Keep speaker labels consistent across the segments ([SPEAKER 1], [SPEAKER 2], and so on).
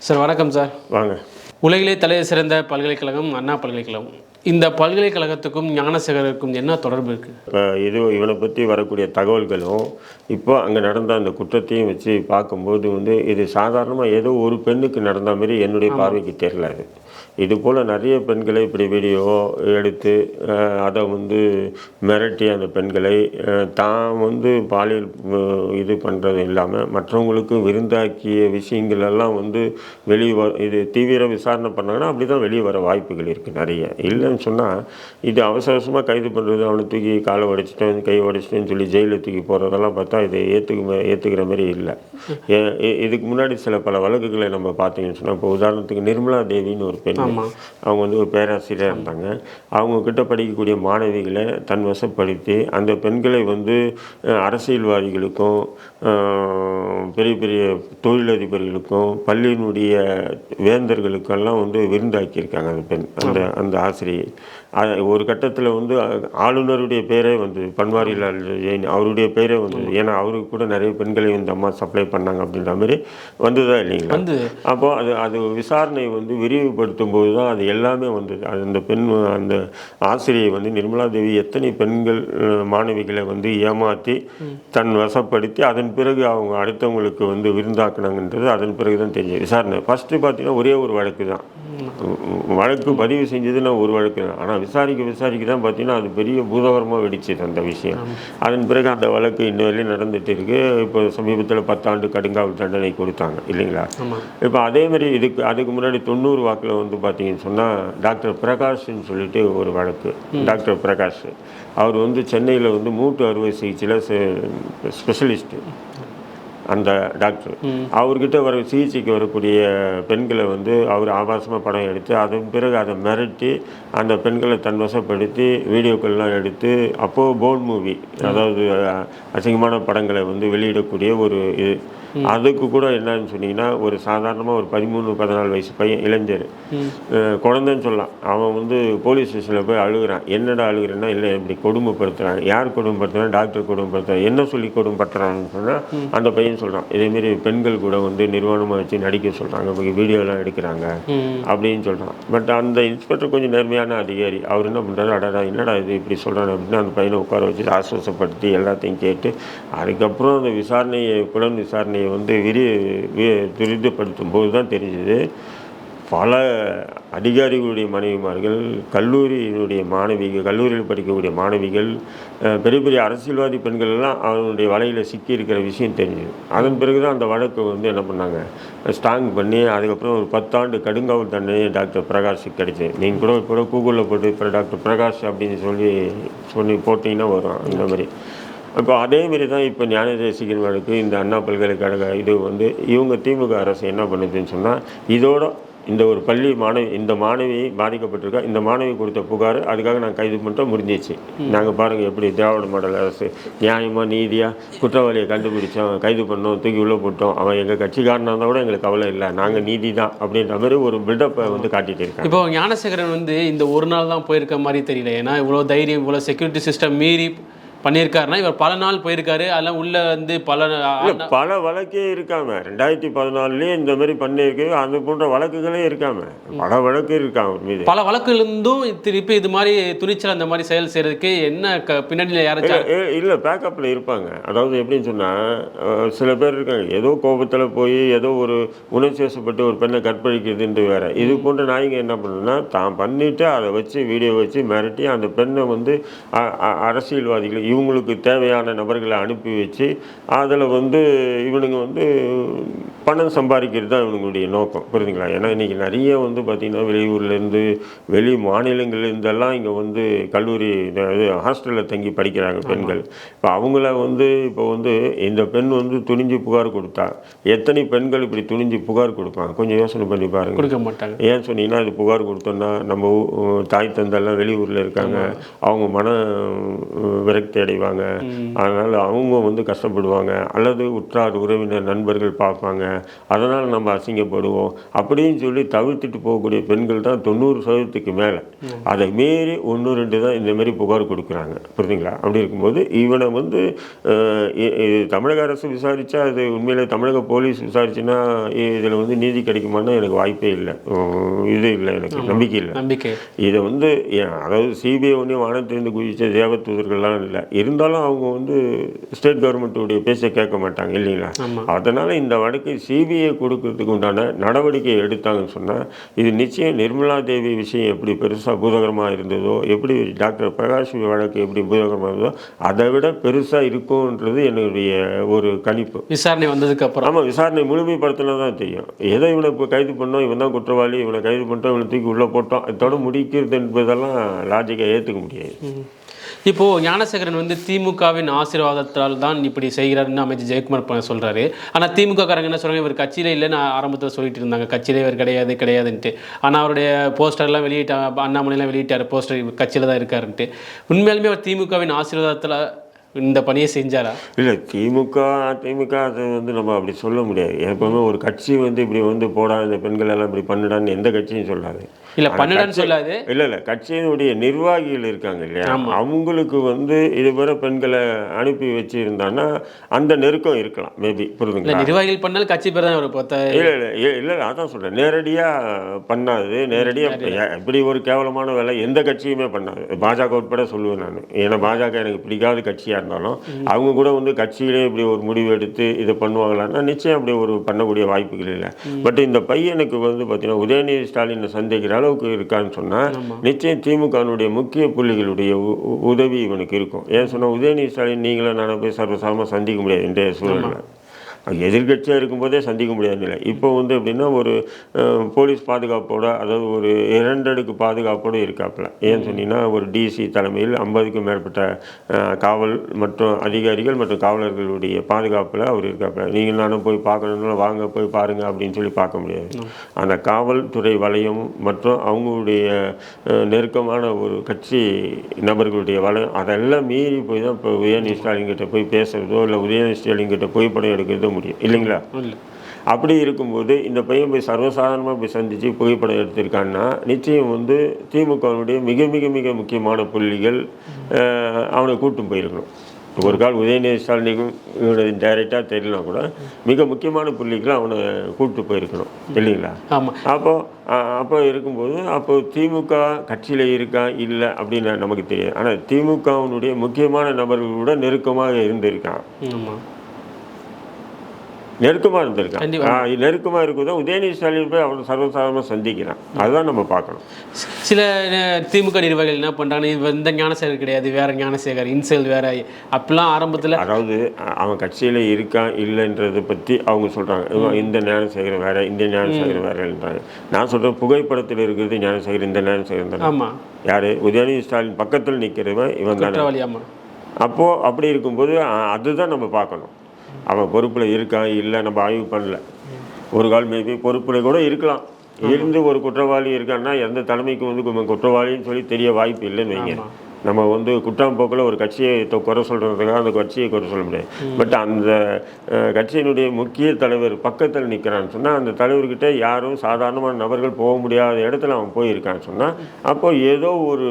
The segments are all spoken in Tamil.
[SPEAKER 1] சார் வணக்கம் சார்.
[SPEAKER 2] வாங்க.
[SPEAKER 1] உலகிலே தலை சிறந்த பல்கலைக்கழகம் அண்ணா பல்கலைக்கழகம். இந்த பல்கலைக்கழகத்துக்கும் ஞானசேகருக்கும் என்ன தொடர்பு இருக்குது
[SPEAKER 2] இப்போ இது இவனை பற்றி வரக்கூடிய தகவல்களும் இப்போ அங்கே நடந்த அந்த குற்றத்தையும் வச்சு பார்க்கும்போது வந்து இது சாதாரணமாக ஏதோ ஒரு பெண்ணுக்கு நடந்த மாதிரி என்னுடைய பார்வைக்கு தெரியல அது. இது போல் நிறைய பெண்களை இப்படி வீடியோ எடுத்து அதை வந்து மிரட்டி அந்த பெண்களை தான் வந்து பாலியல் இது பண்ணுறது இல்லாமல் மற்றவங்களுக்கு விருந்தாக்கிய விஷயங்கள் எல்லாம் வந்து வெளியே வ இது தீவிர விசாரணை பண்ணாங்கன்னா அப்படி தான் வெளியே வர வாய்ப்புகள் இருக்குது நிறைய. இல்லைன்னு சொன்னால் இது அவசர அவசரமாக கைது பண்ணுறது அவனை தூக்கி காலை உடைச்சிட்டேன் கை உடைச்சிட்டேன்னு சொல்லி ஜெயிலில் தூக்கி போகிறதெல்லாம் பார்த்தா இது ஏற்றுக்க ஏற்றுக்கிற மாதிரி இல்லை. ஏ- இதுக்கு முன்னாடி சில பல வழக்குகளை நம்ம பார்த்தீங்கன்னு சொன்னால் இப்போ உதாரணத்துக்கு நிர்மலா தேவின்னு ஒரு பெண் அவங்க வந்து ஒரு பேராசிரியராக இருந்தாங்க. அவங்கக்கிட்ட படிக்கக்கூடிய மாணவிகளை தன் வசப்படுத்தி அந்த பெண்களை வந்து அரசியல்வாதிகளுக்கும் பெரிய பெரிய தொழிலதிபர்களுக்கும் பள்ளியினுடைய வேந்தர்களுக்கெல்லாம் வந்து விருந்தாக்கியிருக்காங்க அந்த பெண் அந்த அந்த ஆசிரியை. ஒரு கட்டத்தில் வந்து ஆளுநருடைய பேரே வந்து பன்வாரிலால் ஜெயின் அவருடைய பேரே வந்தது ஏன்னா அவருக்கு கூட நிறைய பெண்களை இந்த அம்மா சப்ளை பண்ணாங்க அப்படின்ற மாதிரி வந்ததா இல்லைங்களா?
[SPEAKER 1] வந்து.
[SPEAKER 2] அப்போ அது அது விசாரணை வந்து விரிவுபடுத்தும் போது தான் அது எல்லாமே வந்தது. அது அந்த பெண் அந்த ஆசிரியை வந்து நிர்மலா தேவி எத்தனை பெண்கள் மாணவிகளை வந்து ஏமாற்றி தன் வசப்படுத்தி அதன் பிறகு அவங்க அடுத்தவங்களுக்கு வந்து விருந்தாக்குனாங்கன்றது அதன் பிறகு தான் தெரிஞ்சது. விசாரணை. ஃபஸ்ட்டு பார்த்தீங்கன்னா ஒரே ஒரு வழக்கு தான். வழக்கு பதிவு செஞ்சதுன்னா ஒரு வழக்கு தான். ஆனால் விசாரிக்க விசாரிக்க தான் பார்த்தீங்கன்னா அது பெரிய பூதகரமாக வெடிச்சது அந்த விஷயம். அதன் பிறகு அந்த வழக்கு இன்ன வரையும் நடந்துட்டு இருக்கு. இப்போ சமீபத்தில் பத்தாண்டு கடுங்காவல் தண்டனை கொடுத்தாங்க. இல்லைங்களா? இப்போ அதே மாதிரி இதுக்கு அதுக்கு முன்னாடி தொண்ணூறு வாக்கில் வந்து பார்த்தீங்கன்னு சொன்னால் டாக்டர் பிரகாஷ்னு சொல்லிட்டு ஒரு வழக்கு. டாக்டர் பிரகாஷ். அவர் வந்து சென்னையில் வந்து மூட்டு அறுவை சிகிச்சையில் ஸ்பெஷலிஸ்ட்டு. அந்த டாக்டர் அவர்கிட்ட வர சிகிச்சைக்கு வரக்கூடிய பெண்களை வந்து அவர் ஆபாசமாக படம் எடுத்து அதன் பிறகு அதை மிரட்டி அந்த பெண்களை தன்வசப்படுத்தி வீடியோக்கள்லாம் எடுத்து அப்போது போன் மூவி அதாவது அசிங்கமான படங்களை வந்து வெளியிடக்கூடிய ஒரு இது. அதுக்கு கூட என்னன்னு சொன்னீங்கன்னா ஒரு சாதாரணமாக ஒரு பதிமூணு பதினாலு வயசு பையன் இளைஞர். குழந்தைன்னு சொல்லலாம். அவன் வந்து போலீஸ் ஸ்டேஷனில் போய் அழுகுறான். என்னடா அழுகுறேன்னா இல்லை இப்படி கொடுமைப்படுத்துறான். யார் கொடுமைப்படுத்துறான்? டாக்டர் கொடுமைப்படுத்துறான். என்ன சொல்லி கொடுமைப்படுத்துறான்னு சொன்னால் அந்த பையன் சொல்கிறான் இதேமாரி பெண்கள் கூட வந்து நிர்வாணமாக வச்சு நடிக்க சொல்கிறாங்க வீடியோலாம் எடுக்கிறாங்க. அப்படின்னு சொல்கிறான் பட் அந்த இன்ஸ்பெக்டர் கொஞ்சம் நேர்மையான அதிகாரி. அவர் என்ன பண்ணுறாரு அடடா என்னடா இது இப்படி சொல்கிறாங்க அப்படின்னு அந்த பையனை உட்கார வச்சு ஆசுவாசப்படுத்தி எல்லாத்தையும் கேட்டு அதுக்கப்புறம் அந்த விசாரணையை புலன் விசாரணையை வந்து விரி வி- துரிதப்படுத்தும் போது தான் தெரிஞ்சது. பல அதிகாரிகளுடைய மனைவிமார்கள் கல்லூரியினுடைய மாணவிகள் கல்லூரியில் படிக்கக்கூடிய மாணவிகள் பெரிய பெரிய அரசியல்வாதி பெண்கள் எல்லாம் அவனுடைய வலையில் சிக்கி இருக்கிற விஷயம் தெரிஞ்சுது. அதன் பிறகு தான் அந்த வழக்கு வந்து என்ன பண்ணாங்க? ஸ்ட்ராங் பண்ணி அதுக்கப்புறம் ஒரு பத்தாண்டு கடுங்காவல் தண்டனை டாக்டர் பிரகாஷுக்கு கிடைச்சது. நீங்கள் கூட இப்போ கூகுளில் போட்டு இப்போ டாக்டர் பிரகாஷ் அப்படின்னு சொல்லி சொல்லி போட்டிங்கன்னா வரும். இந்த மாதிரி. இப்போ அதேமாரி தான் இப்போ ஞானதேசிகன் வழக்கு இந்த அண்ணா பல்கலைக்கழக இது வந்து இவங்க திமுக அரசு என்ன பண்ணுதுன்னு சொன்னால் இதோட இந்த ஒரு பள்ளி மாணவி இந்த மாணவி பாதிக்கப்பட்டிருக்கா இந்த மாணவி கொடுத்த புகார் அதுக்காக நாங்கள் கைது பண்ணிட்டோம் முடிஞ்சிச்சு. நாங்கள் பாருங்கள் எப்படி திராவிட மாடல் அரசு நியாயமாக நீதியாக குற்றவாளியை கண்டுபிடிச்சோம் கைது பண்ணோம் தூக்கி உள்ளே போட்டோம். அவன் எங்கள் கட்சிக்காரனாக இருந்தால் கூட எங்களுக்கு கவலை இல்லை. நாங்கள் நீதி தான் அப்படின்ற மாதிரி ஒரு பில்டப்பை வந்து காட்டிட்டு இருக்காங்க.
[SPEAKER 1] இப்போ ஞானசேகரன் வந்து இந்த ஒரு நாள் தான் போயிருக்க மாதிரி தெரியல. ஏன்னா இவ்வளோ தைரியம் இவ்வளோ செக்யூரிட்டி சிஸ்டம் மீறி பண்ணியிருக்காருன்னா இவர் பல நாள் போயிருக்காரு. அதெல்லாம் உள்ள வந்து பல
[SPEAKER 2] பல வழக்கே இருக்காம. ரெண்டாயிரத்தி பதினாலுலேயே இந்த மாதிரி பண்ணியிருக்கு. அது போன்ற வழக்குகளே இருக்காம. பல வழக்கு மீது?
[SPEAKER 1] பல வழக்குலேருந்தும் திருப்பி இது மாதிரி துணிச்சல் அந்த மாதிரி செயல் செய்யறதுக்கு என்ன க பின்னணியில் யாராச்சும்
[SPEAKER 2] இல்ல, பேக்கப்பில் இருப்பாங்க. அதாவது எப்படின்னு சொன்னால் சில பேர் இருக்காங்க. ஏதோ கோபத்தில் போய் ஏதோ ஒரு உணர்ச்சிவசப்பட்டு ஒரு பெண்ணை கற்பழிக்கிறதுன்ட்டு வேற. இது போன்ற நாய்ங்க என்ன பண்ணுன்னா தான் பண்ணிட்டு அதை வச்சு வீடியோ வச்சு மிரட்டி அந்த பெண்ணை வந்து அரசியல்வாதிகள் இவங்களுக்கு தேவையான நபர்களை அனுப்பி வச்சு அதில் வந்து இவனுங்க வந்து பணம் சம்பாதிக்கிறது தான் இவனுங்களுடைய நோக்கம் புரியுதுங்களா ஏன்னா இன்றைக்கி நிறைய வந்து பார்த்திங்கன்னா வெளியூர்லேருந்து வெளி மாநிலங்கள்லேருந்தெல்லாம் இங்கே வந்து கல்லூரி இது ஹாஸ்டலில் தங்கி படிக்கிறாங்க பெண்கள். இப்போ அவங்கள வந்து இப்போ வந்து இந்த பெண் வந்து துணிஞ்சு புகார் கொடுத்தா எத்தனை பெண்கள் இப்படி துணிஞ்சு புகார் கொடுப்பாங்க? கொஞ்சம் யோசனை பண்ணி பாருங்க.
[SPEAKER 1] கொடுக்க மாட்டாங்க.
[SPEAKER 2] ஏன் சொன்னீங்கன்னா இது புகார் கொடுத்தோன்னா நம்ம தாய் தந்தெல்லாம் வெளியூரில் இருக்காங்க. அவங்க மன விரக்தி அடைவாங்க. அதனால் அவங்க வந்து கஷ்டப்படுவாங்க. அல்லது உற்றார் உறவினர் நண்பர்கள் பார்ப்பாங்க. அதனால் நம்ம அசிங்கப்படுவோம். அப்படின்னு சொல்லி தவிர்த்துட்டு போகக்கூடிய பெண்கள் தான் தொண்ணூறு சதவீதத்துக்கு மேலே. அதை மீறி ஒன்று ரெண்டு தான் இந்த மாதிரி புகார் கொடுக்குறாங்க. புரியுதுங்களா? அப்படி இருக்கும்போது இவனை வந்து தமிழக அரசு விசாரித்தா அது உண்மையிலே தமிழக போலீஸ் விசாரிச்சுன்னா இதில் வந்து நீதி கிடைக்குமான்னா எனக்கு வாய்ப்பே இல்லை. இது இல்லை எனக்கு. நம்பிக்கை இல்லை.
[SPEAKER 1] நம்பிக்கை.
[SPEAKER 2] இதை வந்து அதாவது சிபிஐ ஒன்றும் வானத்திலிருந்து குதிச்ச தேவதூதர்கள்லாம் இல்லை. இருந்தாலும் அவங்க வந்து ஸ்டேட் கவர்மெண்ட்டுடைய பேச்சை கேட்க மாட்டாங்க இல்லைங்களா? அதனால் இந்த வழக்கு சிபிஐ கொடுக்கறதுக்கு உண்டான நடவடிக்கை எடுத்தாங்கன்னு சொன்னால் இது நிச்சயம் நிர்மலா தேவி விஷயம் எப்படி பெருசாக பூதகரமாக இருந்ததோ எப்படி டாக்டர் பிரகாஷ் வழக்கு எப்படி பூதகரமாக இருந்ததோ அதை விட பெருசாக இருக்கும்ன்றது என்னுடைய ஒரு கணிப்பு.
[SPEAKER 1] விசாரணை வந்ததுக்கு அப்புறம்.
[SPEAKER 2] ஆமாம் விசாரணை முழுமைப்படுத்தினா தான் தெரியும். எதை இவனை இப்போ கைது பண்ணோம் இவன் தான் குற்றவாளி இவனை கைது பண்ணிட்டோம் இவனை தூக்கி உள்ளே போட்டோம் இதோட முடிக்கிறது என்பதெல்லாம் லாஜிக்கை ஏற்றுக்க முடியாது.
[SPEAKER 1] இப்போது ஞானசேகரன் வந்து திமுகவின் ஆசீர்வாதத்தால் தான் இப்படி செய்கிறாருன்னு அமைச்சர் ஜெயக்குமார் சொல்கிறாரு ஆனால் திமுக காரங்க என்ன சொல்கிறாங்க இவர் கட்சியில் இல்லைன்னு ஆரம்பத்தில் சொல்லிட்டு இருந்தாங்க. கட்சியில் இவர் கிடையாது கிடையாதுன்ட்டு. ஆனால் அவருடைய போஸ்டர்லாம் வெளியிட்ட அண்ணாமலையெல்லாம் வெளியிட்டார். போஸ்டர் கட்சியில் கட்சியில தான் இருக்காருன்ட்டு. உண்மையாலுமே அவர் திமுகவின் ஆசீர்வாதத்தில் இந்த பணியை செஞ்சாரா?
[SPEAKER 2] இல்லை திமுக அதிமுக அது வந்து நம்ம அப்படி சொல்ல முடியாது. எப்பவுமே ஒரு கட்சி வந்து இப்படி வந்து போடா இந்த பெண்கள் எல்லாம் இப்படி பண்ணுடான்னு எந்த கட்சியும் சொல்லாது.
[SPEAKER 1] இல்ல பண்ணுடான்னு சொல்லாது.
[SPEAKER 2] இல்லை இல்லை கட்சியினுடைய நிர்வாகிகள் இருக்காங்க இல்லையா? அவங்களுக்கு வந்து இதுவரை பெண்களை அனுப்பி வச்சிருந்தான்னா அந்த நெருக்கம் இருக்கலாம் மேபி புரிதுங்களா?
[SPEAKER 1] நிர்வாகிகள் பண்ணாலும் கட்சி பேர் தான் அவர் பார்த்த
[SPEAKER 2] இல்லை இல்லை இல்லை அதான் சொல்கிறேன் நேரடியாக பண்ணாது நேரடியாக இப்படி ஒரு கேவலமான வேலை எந்த கட்சியுமே பண்ணாது. பாஜக உட்பட சொல்லுவேன் நான். ஏன்னா பாஜக எனக்கு பிடிக்காத கட்சியாக இருந்தாலும் அவங்க கூட வந்து கட்சியிலே இப்படி ஒரு முடிவு எடுத்து இதை பண்ணுவாங்களான்னா நிச்சயம் அப்படி ஒரு பண்ணக்கூடிய வாய்ப்புகள் இல்லை. பட் இந்த பையனுக்கு வந்து பார்த்தீங்கன்னா உதயநிதி ஸ்டாலினை சந்திக்கிற அளவுக்கு இருக்கான்னு சொன்னால் நிச்சயம் திமுகனுடைய முக்கிய புள்ளிகளுடைய உதவி இவனுக்கு இருக்கும். ஏன் சொன்னால் உதயநிதி ஸ்டாலின் நீங்களும் நானும் போய் சர்வசாரமாக சந்திக்க முடியாது இன்றைய சூழலில். எதிர்கட்சியாக இருக்கும்போதே சந்திக்க முடியாத நிலை இப்போ வந்து எப்படின்னா ஒரு போலீஸ் பாதுகாப்போட அதாவது ஒரு இரண்டடுக்கு பாதுகாப்போடு இருக்காப்புல. ஏன்னு சொன்னீங்கன்னா ஒரு டிசி தலைமையில் ஐம்பதுக்கும் மேற்பட்ட காவல் மற்றும் அதிகாரிகள் மற்றும் காவலர்களுடைய பாதுகாப்பில் அவர் இருக்காப்புல. நீங்கள் நானும் போய் பார்க்கணும்னா வாங்க போய் பாருங்க அப்படின்னு சொல்லி பார்க்க முடியாது. அந்த காவல்துறை வலயம் மற்றும் அவங்களுடைய நெருக்கமான ஒரு கட்சி நபர்களுடைய வலயம் அதெல்லாம் மீறி போய் தான் இப்போ உதயநிதி ஸ்டாலின் கிட்ட போய் பேசுறதோ இல்லை உதயநிதி ஸ்டாலின் கிட்ட புகைப்படம் எடுக்கிறதோ முடியும். இல்லைங்களா?
[SPEAKER 1] இல்ல.
[SPEAKER 2] அப்படி இருக்கும்போது இந்த பையன் போய் சர்வசாதாரணமாக போய் சந்தித்து புகைப்படம் எடுத்திருக்கான்னா நிச்சயம் வந்து திமுகவினுடைய மிக மிக மிக முக்கியமான புள்ளிகள் அவனை கூட்டும் போயிருக்கணும். ஒரு கால் உதயநிதி ஸ்டாலினுக்கும் இவனது டைரெக்டாக தெரியலனா கூட மிக முக்கியமான புள்ளிகளை அவனை கூப்பிட்டு போயிருக்கணும். இல்லைங்களா?
[SPEAKER 1] ஆமா.
[SPEAKER 2] அப்போ அப்போ இருக்கும்போது அப்போ திமுக கட்சியில் இருக்கா? இல்லை அப்படின்னு நமக்கு தெரியாது. ஆனால் திமுகவினுடைய முக்கியமான நபர்களோட நெருக்கமாக இருந்திருக்கான்.
[SPEAKER 1] ஆமா.
[SPEAKER 2] நெருக்கமாக இருந்திருக்கான். நெருக்கமாக இருக்கும்போது உதயநிதி ஸ்டாலின் போய் அவனை சர்வசாதாரணமாக சந்திக்கிறான். அதுதான் நம்ம பார்க்கணும்.
[SPEAKER 1] சில திமுக நிர்வாகிகள் என்ன பண்றாங்க இவர் இந்த ஞானசேகர் கிடையாது வேற ஞானசேகர் இன்செல் வேற அப்படிலாம் ஆரம்பத்துல
[SPEAKER 2] அதாவது அவன் கட்சியில் இருக்கான் இல்லைன்றதை பற்றி அவங்க சொல்கிறாங்க இந்த ஞானசேகரன் வேற இந்த ஞானசேகரன் வேறன்றாங்க. நான் சொல்கிறேன் புகைப்படத்தில் இருக்கிறது ஞானசேகர் இந்த ஞானசேகரன் தானே.
[SPEAKER 1] ஆமா.
[SPEAKER 2] யார்? உதயநிதி ஸ்டாலின் பக்கத்தில் நிற்கிறவன் இவன் தானே. அப்போது அப்படி இருக்கும்போது அதுதான் நம்ம பார்க்கணும். அவன் பொறுப்பில் இருக்கான் இல்லை நம்ம ஆய்வு பண்ணல. ஒரு கால் மேபி பொறுப்பில் கூட இருக்கலாம். இருந்து ஒரு குற்றவாளி இருக்கான்னா எந்த தலைமைக்கும் வந்து குற்றவாளின்னு சொல்லி தெரிய வாய்ப்பு இல்லைன்னு வைங்க. நம்ம வந்து குற்றம் போக்கில் ஒரு கட்சியை குறை சொல்கிறதுக்காக அந்த கட்சியை குறை சொல்ல முடியாது. பட் அந்த கட்சியினுடைய முக்கிய தலைவர் பக்கத்தில் நிற்கிறான்னு சொன்னால் அந்த தலைவர்கிட்ட யாரும் சாதாரணமான நபர்கள் போக முடியாத இடத்துல அவன் போயிருக்கான்னு சொன்னால் அப்போ ஏதோ ஒரு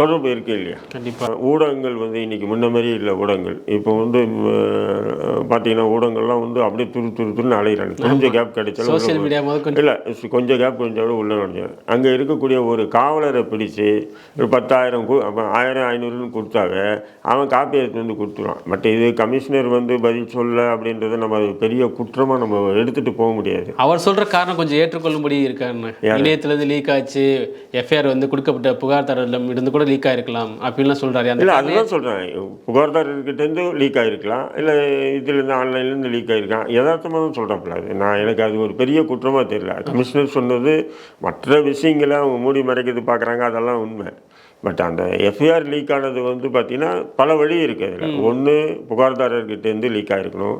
[SPEAKER 2] தொடர்பு இருக்கு இல்லையா?
[SPEAKER 1] கண்டிப்பா.
[SPEAKER 2] ஊடகங்கள் வந்து இன்னைக்கு முன்ன மாதிரி இல்லை ஊடகங்கள். இப்போ வந்து பார்த்தீங்கன்னா ஊடகங்கள்லாம் வந்து அப்படியே துரு துரு துருன்னு அலைகிறாங்க கொஞ்சம் கேப் கிடைச்சாலும் இல்லை கொஞ்சம் கேப் கொஞ்சம் உள்ள நுழைஞ்சாரு அங்கே இருக்கக்கூடிய ஒரு காவலரை பிடிச்சு ஒரு பத்தாயிரம் கு ஆயிரம் ஐநூறுன்னு கொடுத்தாவே அவன் காப்பி எடுத்து வந்து கொடுத்துருவான் பட் இது கமிஷனர் வந்து பதில் சொல்ல அப்படின்றத நம்ம பெரிய குற்றமாக நம்ம எடுத்துகிட்டு போக முடியாது.
[SPEAKER 1] அவர் சொல்ற காரணம் கொஞ்சம் ஏற்றுக்கொள்ளும்படி இருக்காருன்னு. இணையத்துல இருந்து லீக் ஆச்சு. எஃப்ஐஆர் வந்து கொடுக்கப்பட்ட புகார்தாரரிடம் இருந்து கூட லீக் ஆயிருக்கலாம் அப்படின்லாம் அந்த
[SPEAKER 2] இல்லை அதுதான் சொல்கிறேன் புகார்தாரர்கிட்டேருந்து லீக் ஆகிருக்கலாம் இல்லை இதுலேருந்து ஆன்லைன்லேருந்து லீக் ஆகிருக்கான் யதார்த்தமாக தான் சொல்கிறப்பல அது. நான் எனக்கு அது ஒரு பெரிய குற்றமாக தெரியல. கமிஷனர் சொன்னது மற்ற விஷயங்களை அவங்க மூடி மறைக்கிறது பார்க்குறாங்க. அதெல்லாம் உண்மை. பட் அந்த எஃப்ஐஆர் லீக் ஆனது வந்து பார்த்திங்கன்னா பல வழி இருக்குது அதில். ஒன்று புகார்தாரர்கிட்டேருந்து லீக் ஆகிருக்கணும்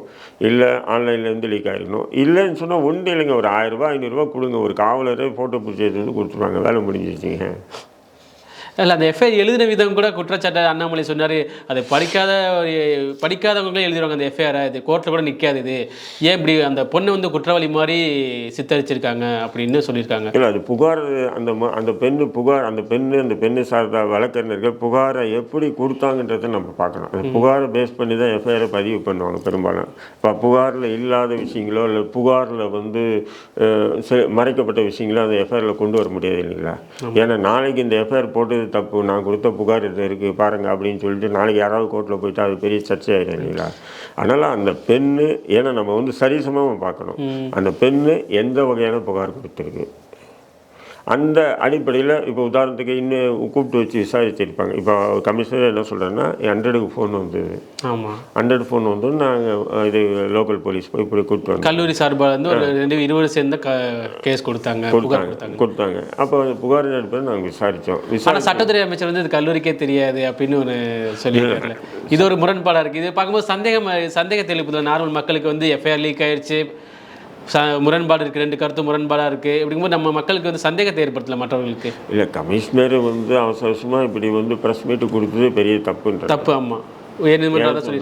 [SPEAKER 2] இல்லை ஆன்லைன்லேருந்து லீக் ஆகிருக்கணும் இல்லைன்னு சொன்னால் ஒன்று இல்லைங்க. ஒரு ஆயிரரூபா ஐநூறுரூவா கொடுங்க. ஒரு காவலரை ஃபோட்டோ பிடிச்சி எடுத்து கொடுத்துருவாங்க. வேலை முடிஞ்சிருச்சுங்க.
[SPEAKER 1] இல்லை அந்த எஃப்ஐஆர் எழுதின விதம் கூட குற்றச்சாட்டு அண்ணாமலை சொன்னார். அதை படிக்காத படிக்காதவங்களே எழுதிடுவாங்க அந்த எஃப்ஐஆரை இது கோர்ட்டில் கூட நிற்காது இது. ஏன் இப்படி அந்த பொண்ணை வந்து குற்றவாளி மாதிரி சித்தரிச்சிருக்காங்க அப்படின்னு சொல்லியிருக்காங்க.
[SPEAKER 2] இல்லை அது புகார் அந்த அந்த பெண்ணு புகார் அந்த பெண்ணு அந்த பெண்ணு சார்ந்த வழக்கறிஞர்கள் புகாரை எப்படி கொடுத்தாங்கன்றதை நம்ம பார்க்கணும். அந்த புகாரை பேஸ் பண்ணி தான் எஃப்ஐஆரை பதிவு பண்ணுவாங்க பெரும்பாலும். இப்போ புகாரில் இல்லாத விஷயங்களோ இல்லை புகாரில் வந்து மறைக்கப்பட்ட விஷயங்களோ அந்த எஃப்ஐஆரில் கொண்டு வர முடியாது இல்லைங்களா? ஏன்னா நாளைக்கு இந்த எஃப்ஐஆர் தப்பு நான் கொடுத்த புகார் இது இருக்குது பாருங்க அப்படின்னு சொல்லிட்டு நாளைக்கு யாராவது கோர்ட்டில் போயிட்டு அது பெரிய சர்ச்சை ஆகிடும் இல்லைங்களா? அதனால் அந்த பெண்ணு ஏன்னா நம்ம வந்து சரிசமமாக பார்க்கணும். அந்த பெண்ணு எந்த வகையான புகார் கொடுத்துருக்கு? அந்த அடிப்படையில் இப்போ உதாரணத்துக்கு இன்னும் கூப்பிட்டு வச்சு விசாரிச்சிருப்பாங்க. இப்போ கமிஷனர் என்ன சொல்கிறேன்னா ஹண்ட்ரடுக்கு ஃபோன் வந்தது.
[SPEAKER 1] ஆமாம்
[SPEAKER 2] ஹண்ட்ரட் ஃபோன் வந்து நாங்கள் இது லோக்கல் போலீஸ் போய் இப்படி கூப்பிட்டு வந்தோம்.
[SPEAKER 1] கல்லூரி சார்பாக வந்து ஒரு ரெண்டு இருவர் சேர்ந்து கேஸ் கொடுத்தாங்க கொடுத்தாங்க.
[SPEAKER 2] கொடுத்தாங்க. அப்போ புகார் அடிப்படையில் நாங்கள் விசாரித்தோம் விசாரி
[SPEAKER 1] ஆனால் சட்டத்துறை அமைச்சர் வந்து இது கல்லூரிக்கே தெரியாது அப்படின்னு ஒரு சொல்லியிருக்காருல்ல. இது ஒரு முரண்பாடாக இருக்குது இது பார்க்கும்போது சந்தேகம் சந்தேகத்தை எழுப்புது நார்மல் மக்களுக்கு வந்து எஃப்ஐஆர் லீக் ஆயிடுச்சு ச முரண்பாடு இருக்குது ரெண்டு கருத்து முரண்பாடாக இருக்குது அப்படிங்கும்போது நம்ம மக்களுக்கு வந்து சந்தேகத்தை ஏற்படுத்தல மற்றவர்களுக்கு?
[SPEAKER 2] இல்லை கமிஷனர் வந்து அவசர அவசரமாக இப்படி வந்து ப்ரெஸ் மீட்டு கொடுத்தது பெரிய தப்புன்ற
[SPEAKER 1] தப்பு ஆமாம் உயர்நீதிமன்றம் தான் சொல்லி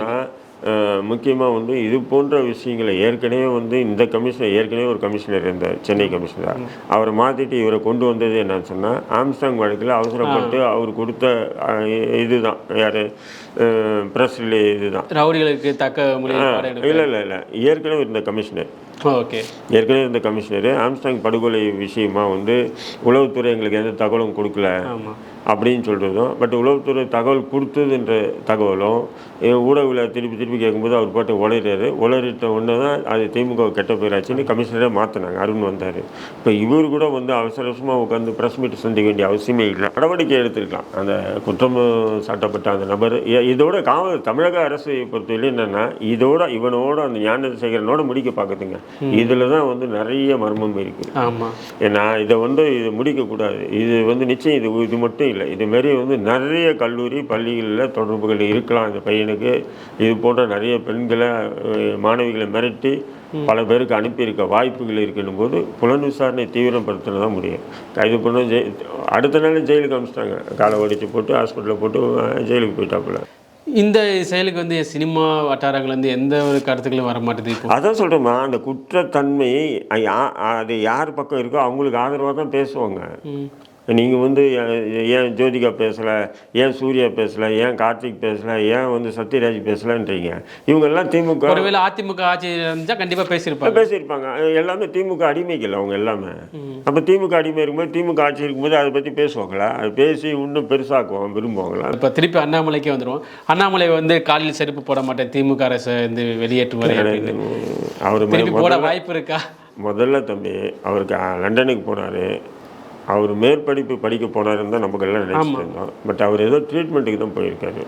[SPEAKER 2] முக்கியமாக வந்து இது போன்ற விஷயங்களை ஏற்கனவே வந்து இந்த கமிஷனர் ஏற்கனவே ஒரு கமிஷனர் இருந்தார் சென்னை கமிஷனர். அவரை மாற்றிட்டு இவரை கொண்டு வந்தது என்னன்னு சொன்னால் ஆம்ஸ்டாங் வழக்கில் அவசரப்பட்டு அவர் கொடுத்த இதுதான். யார்? ப்ரெஸ் இதுதான்.
[SPEAKER 1] ரவுடிகளுக்கு தக்க
[SPEAKER 2] இல்லை இல்லை இல்லை. ஏற்கனவே இருந்த கமிஷனர்.
[SPEAKER 1] ஓகே.
[SPEAKER 2] ஏற்கனவே இருந்த கமிஷனர் ஆம்ஸ்டாங் படுகொலை விஷயமா வந்து உளவுத்துறை எங்களுக்கு எந்த தகவலும் கொடுக்கல.
[SPEAKER 1] ஆமாம்
[SPEAKER 2] அப்படின்னு சொல்கிறதும் பட் உளவுத்துறை தகவல் கொடுத்ததுன்ற தகவலும் ஊடகவில் திருப்பி திருப்பி கேட்கும்போது அவர் பாட்டு உளறாரு உளறிட்ட ஒன்று தான் அது திமுக கெட்ட பேராச்சுன்னு கமிஷனரே மாற்றினாங்க அருண் வந்தார். இப்போ இவர் கூட வந்து அவசர அவசரமாக உட்காந்து ப்ரெஸ் மீட் சந்திக்க வேண்டிய அவசியமே இல்லை. நடவடிக்கை எடுத்திருக்கலாம். அந்த குற்றம் சாட்டப்பட்ட அந்த நபர் இதோட காவல் தமிழக அரசை பொறுத்தவரை என்னென்னா இதோட இவனோட அந்த ஞானசேகரனோட முடிக்க பார்க்குதுங்க இதில் தான் வந்து நிறைய மர்மம் இருக்குது.
[SPEAKER 1] ஆமாம்
[SPEAKER 2] ஏன்னா இதை வந்து இது முடிக்கக்கூடாது. இது வந்து நிச்சயம் இது இது மட்டும் இல்லை. இதுமாரி வந்து நிறைய கல்லூரி பள்ளிகளில் தொடர்புகள் இருக்கலாம். இந்த பையனுக்கு இது போன்ற நிறைய பெண்களை மாணவிகளை மிரட்டி பல பேருக்கு அனுப்பியிருக்க வாய்ப்புகள் இருக்குன்னும் போது புலன் விசாரணை தீவிரப்படுத்தின தான் முடியும் கைது பண்ண ஜெய் அடுத்த நாள் ஜெயிலுக்கு அனுப்பிச்சிட்டாங்க. காலை ஒடிச்சு போட்டு ஹாஸ்பிட்டலில் போட்டு ஜெயிலுக்கு போயிட்டாப்புல.
[SPEAKER 1] இந்த செயலுக்கு வந்து சினிமா வட்டாரங்கள் வந்து எந்த ஒரு கருத்துக்களும் வர மாட்டேது
[SPEAKER 2] அதான் சொல்கிறேம்மா அந்த குற்றத்தன்மை அது யார் பக்கம் இருக்கோ அவங்களுக்கு ஆதரவாக தான் பேசுவாங்க. நீங்கள் வந்து ஏன் ஜோதிகா பேசலை ஏன் சூர்யா பேசலை ஏன் கார்த்திக் பேசலை ஏன் வந்து சத்யராஜ் பேசலைன்றீங்க? இவங்கெல்லாம் திமுக
[SPEAKER 1] ஒருவேளை அதிமுக ஆட்சி இருந்துச்சா கண்டிப்பாக பேசியிருப்பாங்க.
[SPEAKER 2] பேசியிருப்பாங்க. எல்லாமே திமுக அடிமைகள் அவங்க எல்லாமே. அப்போ திமுக அடிமை இருக்கும்போது திமுக ஆட்சி இருக்கும்போது அதை பற்றி பேசுவாங்களா? அது பேசி இன்னும் பெருசாக்குவாங்க விரும்புவாங்களா?
[SPEAKER 1] இப்போ திருப்பி அண்ணாமலைக்கே வந்துடும் அண்ணாமலை வந்து காலில் செருப்பு போட மாட்டேன் திமுக அரசை வந்து வெளியேற்றுவார்
[SPEAKER 2] அவர்
[SPEAKER 1] போட வாய்ப்பு இருக்கா?
[SPEAKER 2] முதல்ல தம்பி அவருக்கு லண்டனுக்கு போனார். அவர் மேற்படிப்பு படிக்க போனாருன்னு தான் நமக்கு எல்லாம் நினச்சிட்டு இருந்தோம். பட் அவர் ஏதோ ட்ரீட்மெண்ட்டுக்கு தான் போயிருக்காரு.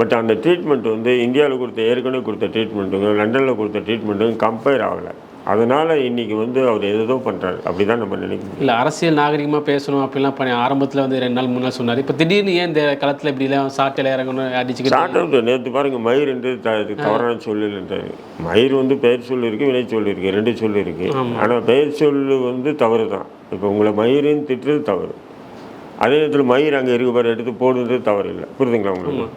[SPEAKER 2] பட் அந்த ட்ரீட்மெண்ட் வந்து இந்தியாவில் கொடுத்த ஏற்கனவே கொடுத்த ட்ரீட்மெண்ட்டுக்கும் லண்டனில் கொடுத்த ட்ரீட்மெண்ட்டுக்கும் கம்பேர் ஆகலை. அதனால் இன்னைக்கு வந்து அவர் ஏதோ பண்ணுறாரு அப்படி தான் நம்ம நினைக்கணும்
[SPEAKER 1] இல்லை அரசியல் நாகரிகமாக பேசணும் அப்படிலாம் பண்ணி ஆரம்பத்தில் வந்து ரெண்டு நாள் மூணு நாள் சொன்னார். இப்போ திடீர்னு ஏன் இந்த களத்தில் இப்படிலாம் சாட்டையில் இறங்கணும் அடிச்சுக்கிட்டு
[SPEAKER 2] அவுட் நேற்று பாருங்க மயிர் என்று த தவறான சொல்லுன்றாரு மயிர் வந்து பெயர் சொல் இருக்கு வினை சொல் இருக்கு ரெண்டு சொல் இருக்கு. ஆனால் பெயர் சொல்லு வந்து தவறு தான் இப்போ உங்களை மயிரின்னு திட்டுறது தவறு. அதே நேரத்தில் மயிர் அங்கே இருக்க பாரு எடுத்து போடுறது தவறு இல்லை புரியுதுங்களா உங்களுக்கு?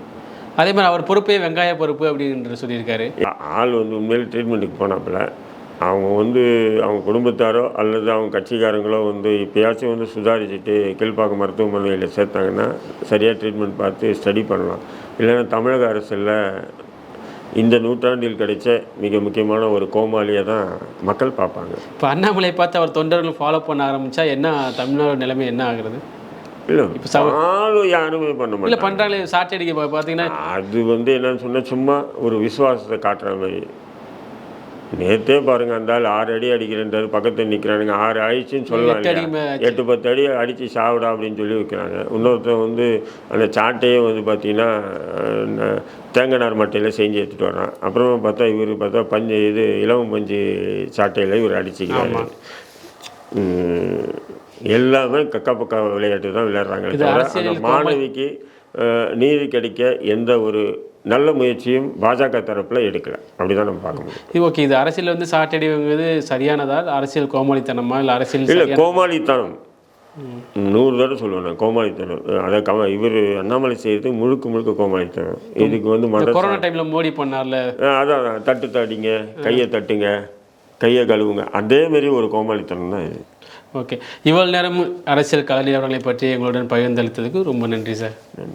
[SPEAKER 1] அதே மாதிரி அவர் பொறுப்பே வெங்காய பொறுப்பு அப்படின்னு சொல்லியிருக்காரு.
[SPEAKER 2] ஆள் வந்து உண்மையிலே ட்ரீட்மெண்ட்டுக்கு போனாப்புல. அவங்க வந்து அவங்க குடும்பத்தாரோ அல்லது அவங்க கட்சிக்காரங்களோ வந்து இப்போயாச்சும் வந்து சுதாரிச்சுட்டு கீழ்ப்பாக்கம் மருத்துவமனையில் சேர்த்தாங்கன்னா சரியாக ட்ரீட்மெண்ட் பார்த்து ஸ்டடி பண்ணலாம். இல்லைன்னா தமிழக அரசில் இந்த நூற்றாண்டில் கிடைச்ச மிக முக்கியமான ஒரு கோமாளியை தான் மக்கள் பார்ப்பாங்க.
[SPEAKER 1] இப்போ அண்ணாமலை பார்த்து அவர் தொண்டர்கள் ஃபாலோ பண்ண ஆரம்பிச்சா என்ன தமிழ்நாடு நிலைமை என்ன ஆகுறது?
[SPEAKER 2] இல்லை ஆளும் யாருமே பண்ண
[SPEAKER 1] இல்லை
[SPEAKER 2] மாட்டாங்க.
[SPEAKER 1] பண்ணுறாங்களே சாட்டை அடிக்க பார்த்தீங்கன்னா
[SPEAKER 2] அது வந்து என்னன்னு சொன்னால் சும்மா ஒரு விசுவாசத்தை காட்டுற மாதிரி. நேற்றே பாருங்க அந்த ஆள் ஆறு அடி அடிக்கிறேன்றாரு பக்கத்தில் நிற்கிறானுங்க ஆறு ஆயிடுச்சுன்னு சொல்லலாம்
[SPEAKER 1] எட்டு
[SPEAKER 2] பத்து அடி அடித்து சாவிடா அப்படின்னு சொல்லி வைக்கிறாங்க. இன்னொருத்தன் வந்து அந்த சாட்டையே வந்து பார்த்தீங்கன்னா நார் மட்டையில் செஞ்சு எடுத்துகிட்டு வரான் அப்புறமா பார்த்தா இவர் பார்த்தா பஞ்சு இது இலவம் பஞ்சு சாட்டையில் இவர் அடிச்சுக்கிறாரு. ம், எல்லாமே கக்கா பக்கா விளையாட்டு தான் விளையாடுறாங்க மாணவிக்கு நீதி கிடைக்க எந்த ஒரு நல்ல முயற்சியும் பாஜக தரப்பில் எடுக்கல. அப்படிதான் நம்ம பார்க்க முடியும்.
[SPEAKER 1] ஓகே இது அரசியல் வந்து சாட்டை அடிங்கிறது சரியானதா அரசியல் கோமாளித்தனமா இல்லை அரசியல்
[SPEAKER 2] இல்லை கோமாளித்தனம். நூறு தடவை சொல்லுவேன் நான் கோமாளித்தனம். அதை கம இவர் அண்ணாமலை செய்கிறது முழுக்க முழுக்க கோமாளித்தனம். இதுக்கு வந்து மத
[SPEAKER 1] கொரோனா டைம்ல மோடி பண்ணார்ல.
[SPEAKER 2] அதான். தட்டு தடிங்க கையை தட்டுங்க கையை கழுவுங்க. அதே மாதிரி ஒரு கோமாளித்தனம் தான் இது.
[SPEAKER 1] ஓகே. இவ்வளவு நேரம் அரசியல் கலை நிலவரங்களை பற்றி எங்களுடன் பகிர்ந்தளித்ததுக்கு ரொம்ப நன்றி சார்.